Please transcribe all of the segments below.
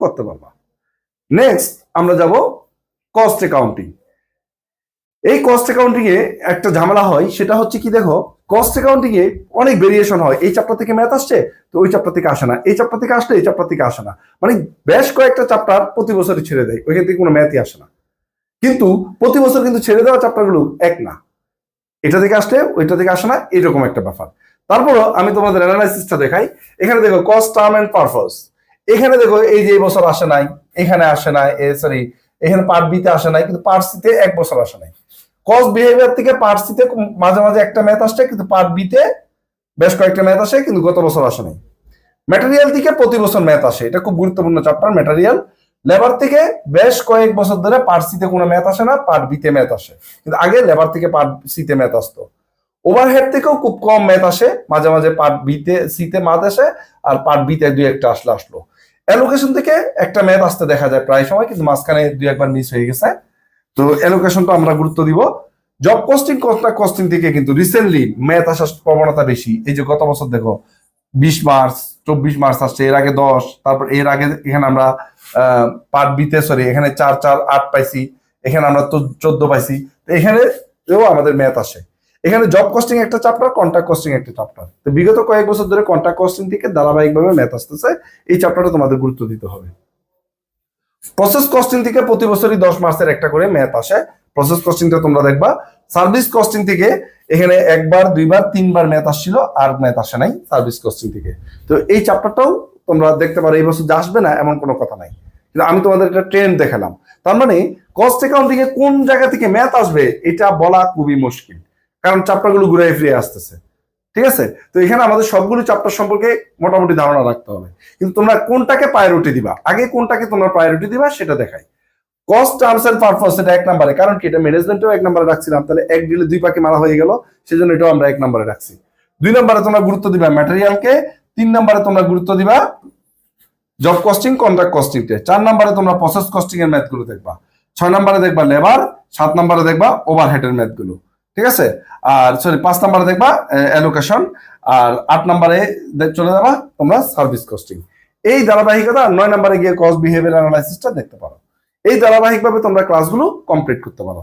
করতে পারবা। নেক্সট আমরা যাব কস্ট অ্যাকাউন্টিং এই কস্ট অ্যাকাউন্টিং এ একটা ঝামেলা হয়, সেটা হচ্ছে কি দেখো কস্ট অ্যাকাউন্টিং এ অনেক ভেরিয়েশন হয়। এই চ্যাপ্টার থেকে ম্যাথ আসছে, তো ওই চ্যাপ্টার থেকে আসে না। এই চ্যাপ্টার থেকে আসলে এই চ্যাপ্টার থেকে আসে না। মানে বেশ কয়েকটা চ্যাপ্টার প্রতি বছরই ছেড়ে দেয়, ওইখান থেকে কোনো ম্যাথই আসে না। কিন্তু প্রতি বছর কিন্তু ছেড়ে দেওয়া চ্যাপ্টারগুলো এক না। এটা থেকে আসলে, ওইটা থেকে আসে না, এরকম একটা ব্যাপার। তারপরও আমি তোমাদের অ্যানালাইসিসটা দেখাই। এখানে দেখো কস্ট টার্ম এন্ড পারপাস এখানে দেখো, এই যে বছর আসে নাই, এখানে আসে নাই সরি এখানে পার্ট বিতে আসে নাই, কিন্তু পার্ট সিতে এক বছর আসে নাই। কস্ট বিহেভিয়ার থেকে পার্ট সিতে মাঝে মাঝে একটা ম্যাথ আসছে কিন্তু পার্ট বিতে বেশ কয়েকটা ম্যাথ আসে, কিন্তু গত বছর আসে নাই। ম্যাটেরিয়াল থেকে প্রতি বছর ম্যাথ আসে, এটা খুব গুরুত্বপূর্ণ চ্যাপ্টার ম্যাটেরিয়াল লেবার থেকে বেশ কয়েক বছর ধরে পার্ট সিতে কোনো ম্যাথ আসে না পার্ট বিতে ম্যাথ আসে। কিন্তু আগে লেবার থেকে পার্ট সিতে ম্যাথ আসতো। ওভারহেড থেকেও খুব কম ম্যাথ আসে, মাঝে মাঝে পার্ট বিতে সিতে ম্যাথ আসে, আর পার্ট বিতে দুই একটা আসলে আসলো। অ্যালোকেশন থেকে একটা ম্যাথ আসতে দেখা যায় প্রায় সময়, কিন্তু মাঝখানে দুই একবার মিস হয়ে গেছে। তো অ্যালোকেশনটা আমরা গুরুত্ব দিব। জব কস্টিং কস্টটা কস্টিং থেকে কিন্তু রিসেন্টলি ম্যাথ আসার প্রবণতা বেশি। এই যে গত বছর দেখো, বিশ মার্চ, চব্বিশ মার্চ আসছে, এর আগে দশ, তারপর এর আগে এখানে আমরা পার্ট বিতে সরি এখানে চার চার, আট পাইছি। এখানে আমরা চোদ্দ পাইছি। তো এখানে এও আমাদের ম্যাথ আসে। এখানে জব কস্টিং একটা চ্যাপ্টার কন্ট্যাক্ট কস্টিং একটা চ্যাপ্টার তো বিগত কয়েক বছর ধরে কন্ট্যাক্ট কস্টিং থেকে ধারাবাহিকভাবে ম্যাথ আসতেছে, এই চ্যাপ্টারটা তোমাদের গুরুত্ব দিতে হবে। প্রসেস কস্টিং থেকে প্রতি বছরই দশ মাসের একটা করে ম্যাথ আসে। প্রসেস কস্টিংটা তোমরা দেখবা। সার্ভিস কস্টিং থেকে এখানে একবার, দুইবার, তিনবার ম্যাথ আসছিল, আর ম্যাথ আসে নাই সার্ভিস কস্টিং থেকে। তো এই চ্যাপ্টারটাও তোমরা দেখতে পারো, এই বছর যে আসবে না, এমন কোনো কথা নাই। কিন্তু আমি তোমাদের একটা ট্রেন্ড দেখালাম। তার মানে কস্ট অ্যাকাউন্টিং এ কোন জায়গা থেকে ম্যাথ আসবে, এটা বলা খুবই মুশকিল। কারণ চ্যাপ্টারগুলো ঘুরে ফিরে আসতেছে। ঠিক আছে? তো এখানে আমাদের সবগুলো চ্যাপ্টার সম্পর্কে মোটামুটি ধারণা রাখতে হবে। কিন্তু তোমরা কোনটাকে প্রায়োরিটি দিবা? আগে কোনটাকে তোমরা প্রায়োরিটি দিবা সেটা দেখাই। কস্ট টার্মস এন্ড পারপাস এটা এক নম্বরে। কারণ কি? এটা ম্যানেজমেন্টও এক নম্বরে রাখছিলাম। তাহলে এক ডিলে দুই পাকে মারা হয়ে গেল, সেজন্য এটাও আমরা এক নম্বরে রাখছি। দুই নম্বরে তোমরা গুরুত্ব দিবা ম্যাটেরিয়ালকে তিন নম্বরে তোমরা গুরুত্ব দিবা জব কস্টিং কন্ট্রাক্ট কস্টিং চার নম্বরে তোমরা প্রসেস কস্টিং এর ম্যাথগুলো দেখবা। ছয় নম্বরে দেখবা লেবার সাত নম্বরে দেখবা ওভারহেডের ম্যাথগুলো। ঠিক আছে? আর সরি পাঁচ নম্বরে দেখবা অ্যালোকেশন আর আট নাম্বারে চলে যাবা তোমরা সার্ভিস কস্টিং এই ধারাবাহিকতা নয় নাম্বারে গিয়ে কস্ট বিহেভিয়ার অ্যানালাইসিসটা দেখতে পারো। এই ধারাবাহিকভাবে তোমরা ক্লাসগুলো কমপ্লিট করতে পারো।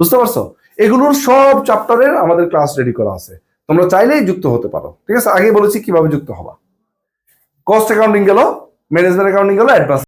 বুঝতে পারছ? এগুলোর সব চ্যাপ্টারের আমাদের ক্লাস রেডি করা আছে। তোমরা চাইলেই যুক্ত হতে পারো। ঠিক আছে? আগে বলেছি কীভাবে যুক্ত হবা। কস্ট অ্যাকাউন্টিং গেল ম্যানেজমেন্ট অ্যাকাউন্টিং গেল অ্যাডভান্স